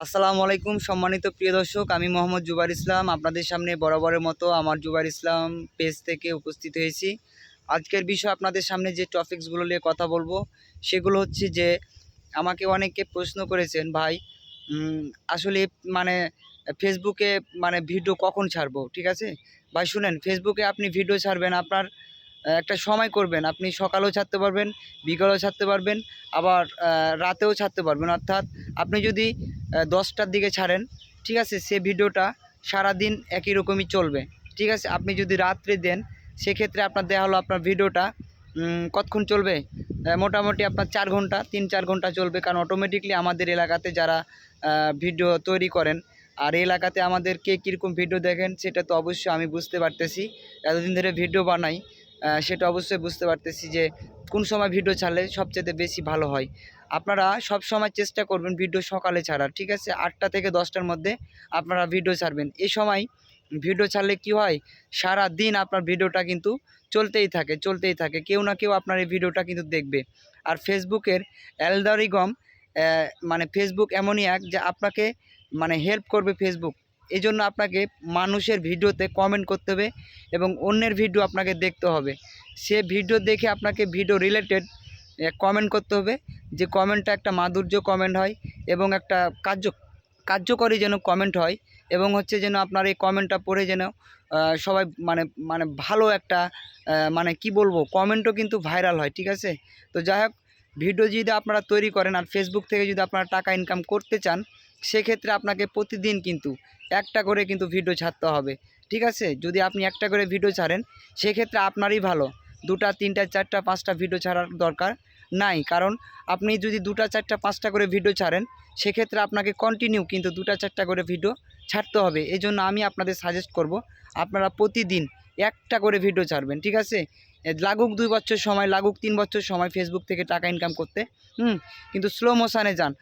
আসসালামু আলাইকুম, সম্মানিত প্রিয় দর্শক, আমি মোহাম্মদ জুবার ইসলাম। আপনাদের সামনে বরাবরের মতো আমার জুবার ইসলাম পেজ থেকে উপস্থিত হয়েছি। আজকের বিষয় আপনাদের সামনে যে টপিকসগুলো নিয়ে কথা বলব, সেগুলো হচ্ছে যে, আমাকে অনেকে প্রশ্ন করেছেন, ভাই আসলে মানে ফেসবুকে মানে ভিডিও কখন ছাড়বো? ঠিক আছে? ভাই, শুনেন, ফেসবুকে আপনি ভিডিও ছাড়বেন, আপনার একটা সময় করবেন। আপনি সকালেও ছাড়তে পারবেন, বিকালেও ছাড়তে পারবেন, আবার রাতেও ছাড়তে পারবেন। অর্থাৎ আপনি যদি দশটার দিকে ছাড়েন, ঠিক আছে? সে ভিডিওটা সারাদিন একই রকমই চলবে, ঠিক আছে? আপনি যদি রাত্রে দেন, সেক্ষেত্রে আপনার দেওয়া হলো আপনার ভিডিওটা কতক্ষণ চলবে? মোটামুটি আপনার চার ঘণ্টা, তিন চার ঘণ্টা চলবে, কারণ অটোমেটিকলি আমাদের এলাকাতে যারা ভিডিও তৈরি করেন, আর এলাকাতে আমাদের কে কীরকম ভিডিও দেখেন, সেটা তো অবশ্যই আমি বুঝতে পারতেছি। এতদিন ধরে ভিডিও বানাই সেটা অবশ্যই বুঝতে পারতেছি যে কোন সময় ভিডিও ছাড়লে সবচেয়ে বেশি ভালো হয়। আপনারা সব সময় চেষ্টা করবেন ভিডিও সকালে ছাড়ার, ঠিক আছে? আটটা থেকে দশটার মধ্যে আপনারা ভিডিও ছাড়বেন। এই সময় ভিডিও ছাড়লে কি হয়? সারা দিন আপনার ভিডিওটা কিন্তু চলতেই থাকে চলতেই থাকে। কেউ না কেউ আপনার এই ভিডিওটা কিন্তু দেখবে। আর ফেসবুকের অ্যালদারিগম মানে ফেসবুক এমনই এক যে আপনাকে মানে হেল্প করবে ফেসবুক। এই জন্য আপনাকে মানুষের ভিডিওতে কমেন্ট করতে হবে এবং অন্যের ভিডিও আপনাকে দেখতে হবে। সে ভিডিও দেখে আপনাকে ভিডিও রিলেটেড কমেন্ট করতে হবে। যে কমেন্টটা একটা মাধুর্য কমেন্ট হয় এবং একটা কার্য, কার্যকরী যেন কমেন্ট হয় এবং হচ্ছে যেন আপনার এই কমেন্টটা পড়ে যেন সবাই মানে মানে ভালো একটা মানে কি বলব, কমেন্টও কিন্তু ভাইরাল হয়, ঠিক আছে? তো যাই হোক, ভিডিও যদি আপনারা তৈরি করেন আর ফেসবুক থেকে যদি আপনারা টাকা ইনকাম করতে চান, সেক্ষেত্রে আপনাকে প্রতিদিন কিন্তু একটা করে কিন্তু ভিডিও ছাড়তে হবে, ঠিক আছে? যদি আপনি একটা করে ভিডিও ছাড়েন, সেক্ষেত্রে আপনারই ভালো। দুটা, তিনটা, চারটা, পাঁচটা ভিডিও ছাড়ার দরকার। নাই। কারণ আপনি যদি দুটা, চারটা, পাঁচটা করে ভিডিও ছাড়েন, সেক্ষেত্রে আপনাকে কন্টিনিউ কিন্তু দুটা, চারটা করে ভিডিও ছাড়তে হবে। এই জন্য আমি আপনাদের সাজেস্ট করব, আপনারা প্রতিদিন একটা করে ভিডিও ছাড়বেন, ঠিক আছে? লাগুক দুই বছর সময়, লাগুক তিন বছর সময় ফেসবুক থেকে টাকা ইনকাম করতে, হুম? কিন্তু স্লো মোশানে যান।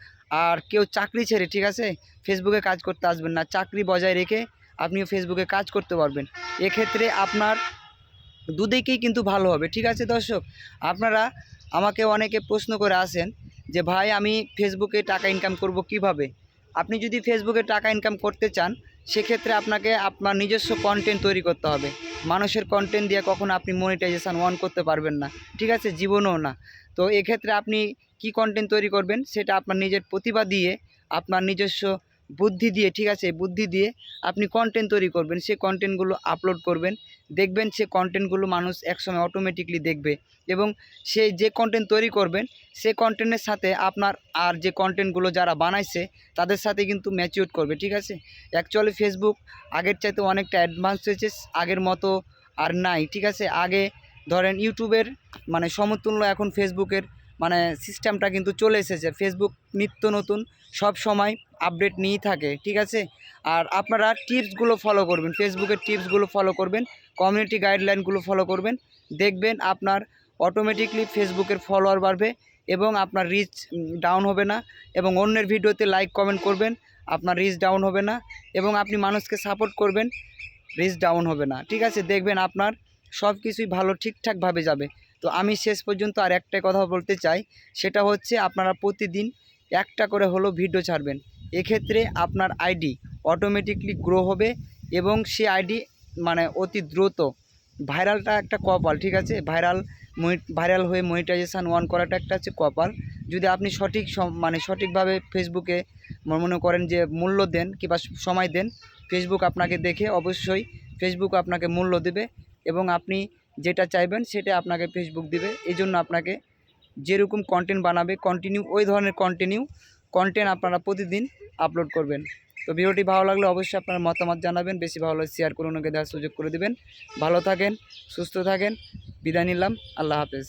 আর কেউ চাকরি ছেড়ে, ঠিক আছে? ফেসবুকে কাজ করতে আসবেন না। চাকরি বজায় রেখে আপনিও ফেসবুকে কাজ করতে পারবেন। এক্ষেত্রে আপনার দুদিকেই কিন্তু ভালো হবে, ঠিক আছে দর্শক? আপনারা আমাকে অনেকে প্রশ্ন করে আসেন যে, ভাই, আমি ফেসবুকে টাকা ইনকাম করব কীভাবে? আপনি যদি ফেসবুকে টাকা ইনকাম করতে চান, সেক্ষেত্রে আপনাকে আপনার নিজস্ব কন্টেন্ট তৈরি করতে হবে। মানুষের কন্টেন্ট দিয়ে কখনো আপনি মনিটাইজেশান অন করতে পারবেন না, ঠিক আছে? জীবনও না। তো এক্ষেত্রে আপনি কি কন্টেন্ট তৈরি করবেন, সেটা আপনার নিজের প্রতিভা দিয়ে, আপনার নিজস্ব বুদ্ধি দিয়ে, ঠিক আছে? বুদ্ধি দিয়ে আপনি কন্টেন্ট তৈরি করবেন, সেই কন্টেন্টগুলো আপলোড করবেন। দেখবেন সে কন্টেন্টগুলো মানুষ একসময় অটোমেটিকলি দেখবে এবং সে যে কন্টেন্ট তৈরি করবেন, সে কন্টেন্টের সাথে আপনার আর যে কন্টেন্টগুলো যারা বানাইছে, তাদের সাথে কিন্তু ম্যাচিউর করবে, ঠিক আছে? অ্যাকচুয়ালি ফেসবুক আগের চাইতে অনেকটা অ্যাডভান্স হয়েছে, আগের মতো আর নাই, ঠিক আছে? আগে ধরেন ইউটিউবের মানে সমতুল্য এখন ফেসবুকের মানে সিস্টেমটা কিন্তু চলে এসেছে। ফেসবুক নিত্য নতুন সব সময় আপডেট নিয়েই থাকে, ঠিক আছে? আর আপনারা টিপসগুলো ফলো করবেন ফেসবুকের টিপসগুলো ফলো করবেন কমিউনিটি গাইডলাইনগুলো ফলো করবেন, দেখবেন আপনার অটোমেটিকলি ফেসবুকের ফলোয়ার বাড়বে এবং আপনার রিচ ডাউন হবে না এবং অন্যের ভিডিওতে লাইক কমেন্ট করবেন, আপনার রিচ ডাউন হবে না এবং আপনি মানুষকে সাপোর্ট করবেন রিচ ডাউন হবে না, ঠিক আছে? দেখবেন আপনার সব কিছুই ভালো ঠিকঠাকভাবে যাবে। তো আমি শেষ পর্যন্ত আর একটা কথা বলতে চাই, সেটা হচ্ছে আপনারা প্রতিদিন একটা করে হলো ভিডিও ছাড়বেন। এক্ষেত্রে আপনার আইডি অটোমেটিকলি গ্রো হবে এবং সে আইডি মানে অতি দ্রুত ভাইরালটা একটা কপাল, ঠিক আছে? ভাইরাল ভাইরাল হয়ে মনিটাইজেশান অন করাটা একটা হচ্ছে কপাল। যদি আপনি সঠিক মানে সঠিকভাবে ফেসবুকে মনে করেন যে মূল্য দেন কিংবা সময় দেন ফেসবুক আপনাকে দেখে অবশ্যই ফেসবুক আপনাকে মূল্য দেবে এবং আপনি যেটা চাইবেন সেটা আপনাকে ফেসবুক দিবে। এই জন্য আপনাকে যেরকম কন্টেন্ট বানাবে কন্টিনিউ ওই ধরনের কন্টিনিউ কন্টেন্ট আপনারা প্রতিদিন আপলোড করবেন। তো ভিডিওটি ভালো লাগলে অবশ্যই আপনার মতামত জানাবেন, বেশি ভালো শেয়ার করে অন্যকে দেওয়ার সুযোগ করে দেবেন। ভালো থাকেন, সুস্থ থাকেন, বিদায় নিলাম, আল্লাহ হাফেজ।